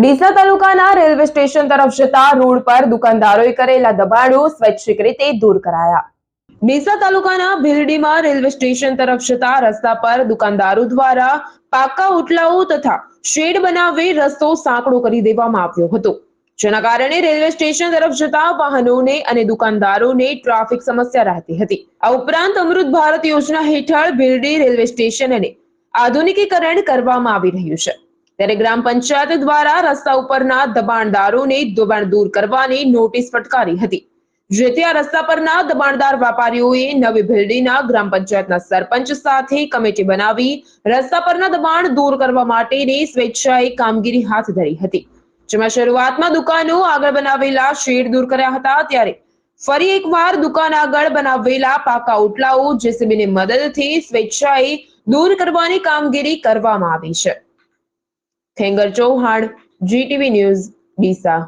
ડીસા તાલુકાના railway station તરફ જતા રોડ પર દુકાનદારોએ કરેલા દબાણો સ્વૈચ્છિક રીતે દૂર કરાયા. ડીસા તાલુકાના ભીલડીમાં રેલવે સ્ટેશન તરફ જતા રસ્તા પર દુકાનદારો દ્વારા પાકા ઓટલાઓ તથા શેડ બનાવી રસ્તો સાંકડો કરી દેવામાં આવ્યો હતો. જેના કારણે રેલવે સ્ટેશન તરફ જતા વાહનોને અને દુકાનદારોને ટ્રાફિક સમસ્યા રહેતી હતી. આ ઉપરાંત અમૃત ભારત યોજના હેઠળ ભીલડી રેલવે સ્ટેશન અને આધુનિકીકરણ કરવામાં આવી રહ્યું છે. ત્યારે ગ્રામ પંચાયત દ્વારા રસ્તા ઉપરના દબાણદારોને દબાણ દૂર કરવાની નોટિસ ફટકારી હતી. જેથી આ રસ્તા પરના દબાણદાર વેપારીઓએ નવી ભીલડીના ગ્રામ પંચાયતના સરપંચ સાથે કમિટી બનાવી રસ્તા પરના દબાણ દૂર કરવા માટેની સ્વેચ્છાએ કામગીરી હાથ ધરી હતી. જેમાં શરૂઆતમાં દુકાનો આગળ બનાવેલા શેડ દૂર કર્યા હતા, ત્યારે ફરી એકવાર દુકાન આગળ બનાવેલા પાકા ઓટલાઓ જેસીબીની મદદથી સ્વેચ્છાએ દૂર કરવાની કામગીરી કરવામાં આવી છે. Khengar Chauhan GTV news Deesa